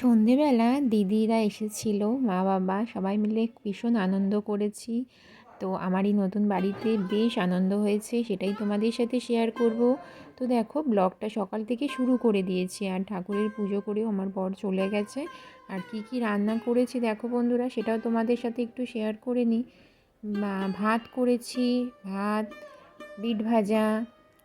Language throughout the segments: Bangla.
সন্ধেবেলা দিদিরা এসেছিল, মা বাবা সবাই মিলে ভীষণ আনন্দ করেছি। তো আমার এই নতুন বাড়িতে বেশ আনন্দ হয়েছে, সেটাই তোমাদের সাথে শেয়ার করব। তো দেখো, ব্লগটা সকাল থেকে শুরু করে দিয়েছি, আর ঠাকুরের পুজো করেও আমার বর চলে গেছে। আর কি কি রান্না করেছি দেখো বন্ধুরা, সেটাও তোমাদের সাথে একটু শেয়ার করে নিই। ভাত করেছি, ভাত, বিট ভাজা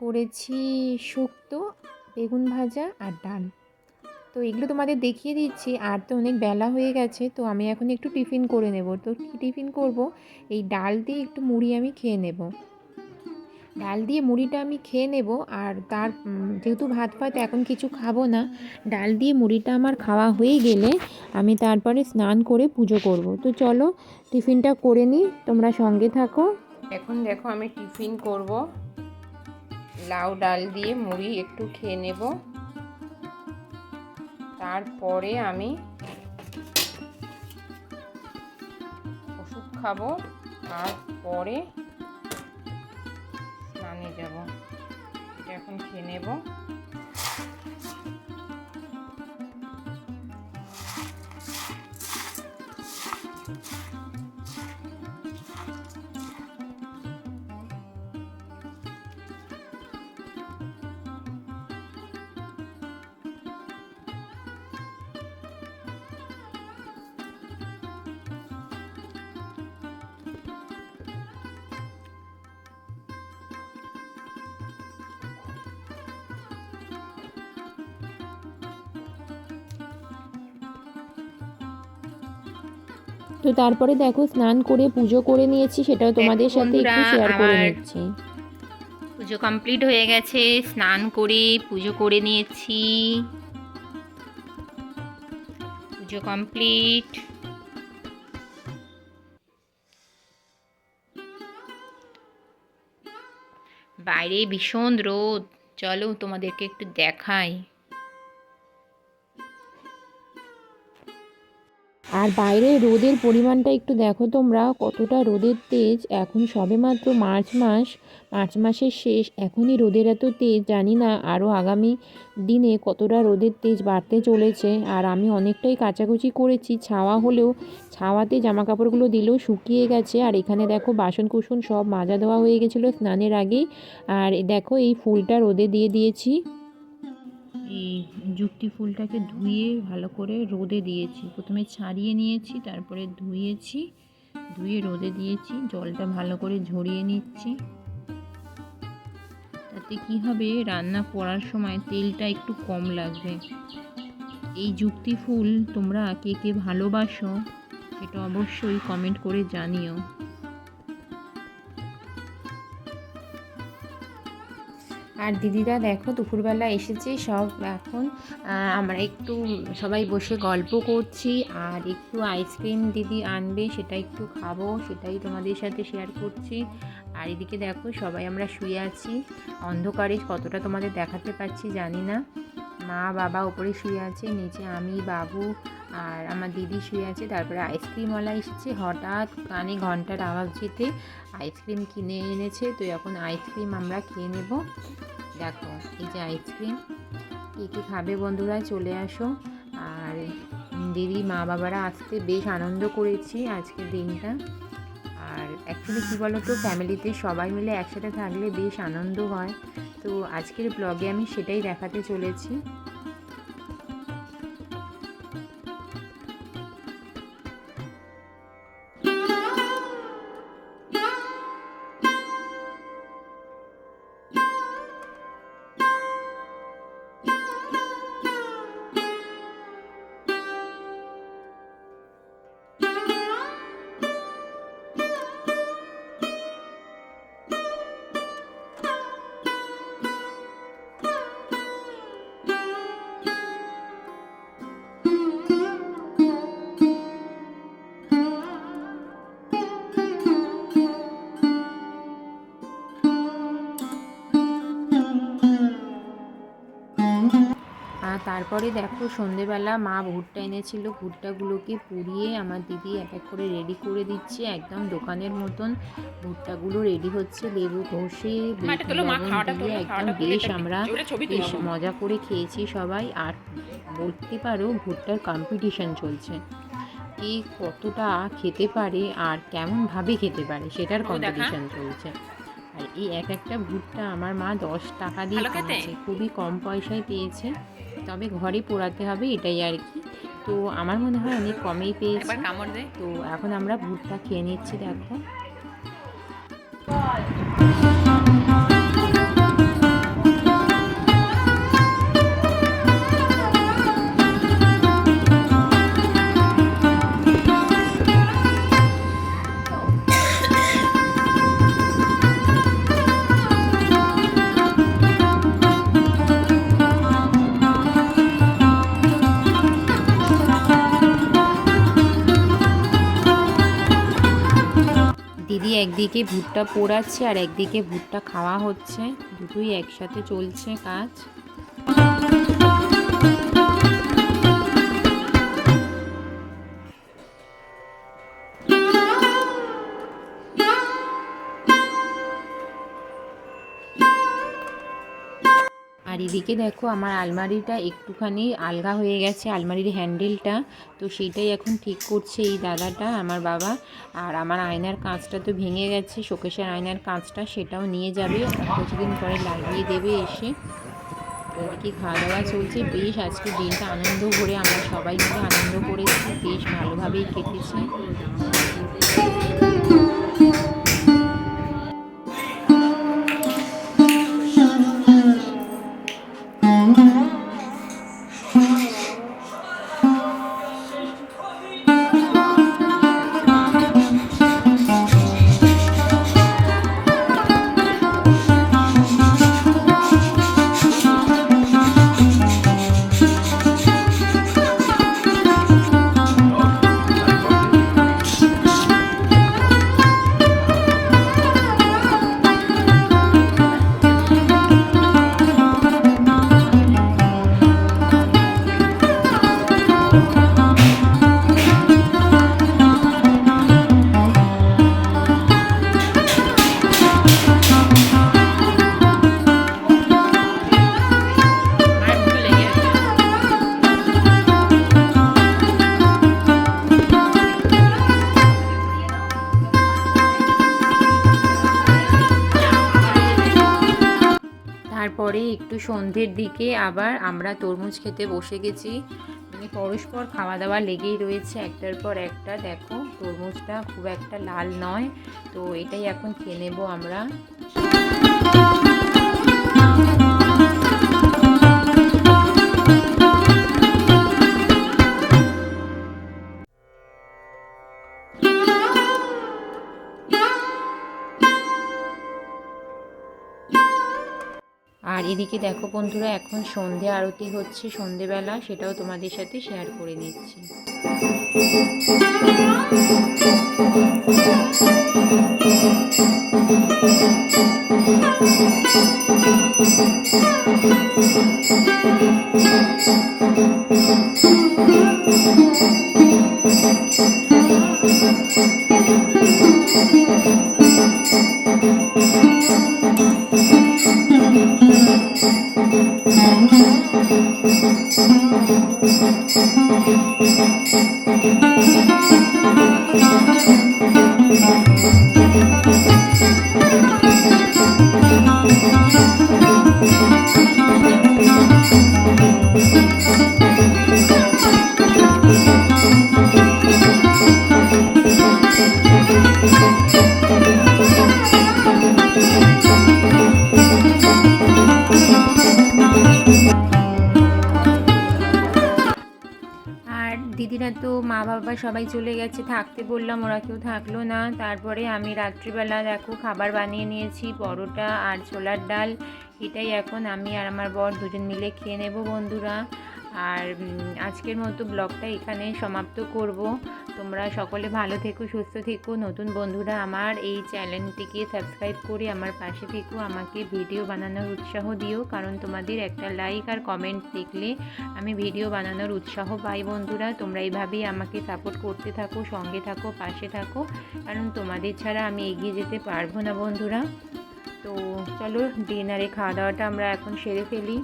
করেছি, শুক্তো, বেগুন ভাজা আর ডাল। তো এগুলো তোমাদের দেখিয়ে দিচ্ছি। আর তো অনেক বেলা হয়ে গেছে, তো আমি এখন একটু টিফিন করে নেব। তো টিফিন করব? এই ডাল দিয়ে একটু মুড়ি আমি খেয়ে নেব। ডাল দিয়ে মুড়িটা আমি খেয়ে নেব, আর তার যেহেতু ভাত ফাত এখন কিছু খাব না, ডাল দিয়ে মুড়িটা আমার খাওয়া হয়ে গেলে আমি তারপরে স্নান করে পুজো করব। তো চলো, টিফিনটা করে নিই, তোমরা সঙ্গে থাকো। এখন দেখো আমি টিফিন করব। লাউ ডাল দিয়ে মুড়ি একটু খেয়ে নেব। তারপরে আমি ওষুধ খাব তারপরে পরে স্নানে যাব। এটা এখন খেয়ে নেব। তো তারপরে দেখো স্নান করে পুজো করে নিয়েছি সেটাও তোমাদের সাথে একটু শেয়ার করে নিচ্ছি। পুজো কমপ্লিট হয়ে গেছে স্নান করে পুজো করে নিয়েছি। পুজো কমপ্লিট বাইরে ভীষণ রোদ চলো তোমাদেরকে একটু দেখাই। আর বাইরে রোদের পরিমাণটা একটু দেখো তোমরা, কতটা রোদের তেজ। এখন সবে মাত্র মার্চ মাস, মার্চ মাসের শেষ। এখনই রোদের এত তেজ, জানি না আরও আগামী দিনে কতটা রোদের তেজ বাড়তে চলেছে। আর আমি অনেকটাই কাচাকুচি করেছি, ছাওয়া হলেও, ছাওয়াতে জামা কাপড়গুলো দিলেও শুকিয়ে গেছে। আর এখানে দেখো বাসন কুসন সব মাজা দেওয়া হয়ে গেছিল স্নানের আগেই। আর দেখো এই ফুলটা রোদে দিয়ে দিয়েছি। এই যুক্তি ফুলটাকে ধুয়ে ভালো করে রোদে দিয়েছি। প্রথমে ছাড়িয়ে নিয়েছি, তারপরে ধুয়েছি, ধুয়ে রোদে দিয়েছি, জলটা ভালো করে ঝরিয়ে নিচ্ছি। তাতে কি হবে, রান্না করার সময় তেলটা একটু কম লাগবে। এই যুক্তি ফুল তোমরা কে কে ভালোবাসো সেটা অবশ্যই কমেন্ট করে জানিও। আর দিদিরা দেখো, দুপুরবেলা এসেছে, সব এখন আমরা একটু সবাই বসে গল্প করছি, আর একটু আইসক্রিম দিদি আনবে, সেটা একটু খাব, সেটাই তোমাদের সাথে শেয়ার করছি। আর এদিকে দেখো, সবাই আমরা শুয়ে আছি, অন্ধকারে কতটা তোমাদের দেখাতে পাচ্ছি জানি না। মা বাবা ওপরে শুয়ে আছে, নিচে আমি, বাবু আর আমার দিদি শুয়ে আছে। তারপরে আইসক্রিমওয়ালা এসেছে। হঠাৎ কানে ঘণ্টার আওয়াজ যেতে আইসক্রিম কিনে এনেছে। তো এখন আইসক্রিম আমরা খেয়ে নেব। দেখো, এই যে আইসক্রিম কী কী খাবে বন্ধুরা? চলে আসো। আর দিদি মা বাবারা আসতে বেশ আনন্দ করেছি আজকের দিনটা। আর অ্যাকচুয়ালি কী বলো তো ফ্যামিলিতে সবাই মিলে একসাথে থাকলে বেশ আনন্দ হয়। তো আজকের ব্লগে আমি সেটাই দেখাতে চলেছি। তারপরে দেখো সন্ধেবেলা মা ভুট্টা এনেছিল ভুট্টাগুলোকে পুড়িয়ে আমার দিদি এক এক করে রেডি করে দিচ্ছে একদম দোকানের মতন। ভুট্টাগুলো রেডি হচ্ছে লেবু ঘষে একদম বেশ আমরা বেশ মজা করে খেয়েছি সবাই। আর বলতে পারো ভুট্টার কম্পিটিশান চলছে। কে কতটা খেতে পারে আর কেমনভাবে খেতে পারে সেটার কম্পিটিশান চলছে। আর এই এক একটা ভুট্টা আমার মা দশ টাকা দিয়ে কিনেছে খুবই কম পয়সায় পেয়েছে। তবে ঘরে পোড়াতে হবে এটাই আর কি। তো আমার মনে হয় অনেক কমেই পেয়েছি। কামড় দেয় তো এখন আমরা ভুট্টা খেয়ে নিচ্ছি দেখো। দিদি একদিকে ভুট্টা পোড়াচ্ছে আর একদিকে ভুট্টা খাওয়া হচ্ছে। দুটোই একসাথে চলছে কাজ। আর এদিকে দেখো আমার আলমারিটা একটুখানি আলগা হয়ে গেছে, আলমারির হ্যান্ডেলটা। তো সেইটাই এখন ঠিক করছে এই দাদাটা, আমার বাবা। আর আমার আয়নার কাঁচটা তো ভেঙে গেছে, শোকেশের আয়নার কাঁচটা সেটাও নিয়ে যাবে। কিছুদিন পরে লাগিয়ে দেবে এসে। এদিকে খাওয়া দাওয়া চলছে? বেশ, আজকে দিনটা আনন্দ করে আমরা সবাই মিলে আনন্দ করেছি, বেশ ভালোভাবেই কেটেছে। সন্ধ্যের দিকে আবার আমরা তরমুজ খেতে বসে গেছি। মানে পরস্পর খাওয়া দাওয়া লেগেই রয়েছে একটার পর একটা। দেখো, তরমুজটা খুব একটা লাল নয়, তো এটাই এখন খেয়ে নেব আমরা। আর এদিকে দেখো বন্ধুরা এখন সন্ধে আরতি হচ্ছে সন্ধেবেলা সেটাও তোমাদের সাথে শেয়ার করে নিচ্ছি আর বাবা সবাই চলে গেছে। থাকতে বললাম, ওরা কেউ থাকল না। তারপরে আমি রাত্রিবেলা দেখো খাবার বানিয়ে নিয়েছি, পরোটা আর ছোলার ডাল। এটাই এখন আমি আর আমার বর দুজন মিলে খেয়ে নেব বন্ধুরা। আর আজকের মতো ব্লগটা এখানে সমাপ্ত করব। তোমরা সকলে ভালো থেকো, সুস্থ থেকো। নতুন বন্ধুরা আমার এই চ্যানেলটিকে সাবস্ক্রাইব করে আমার পাশে থেকো। আমাকে ভিডিও বানানোর উৎসাহ দিও, কারণ তোমাদের একটা লাইক আর কমেন্ট দেখলে আমি ভিডিও বানানোর উৎসাহ পাই বন্ধুরা। তোমরা এইভাবেই আমাকে সাপোর্ট করতে থাকো, সঙ্গে থাকো, পাশে থাকো। কারণ তোমাদের ছাড়া আমি এগিয়ে যেতে পারব না বন্ধুরা। তো চলো, ডিনারে খাওয়া দাওয়াটা আমরা এখন সেরে ফেলি।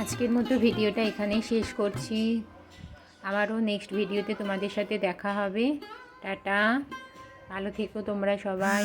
আজকের মতো ভিডিওটা এখানেই শেষ করছি। আবারও নেক্সট ভিডিওতে তোমাদের সাথে দেখা হবে। টাটা। ভালো থেকো তোমরা সবাই।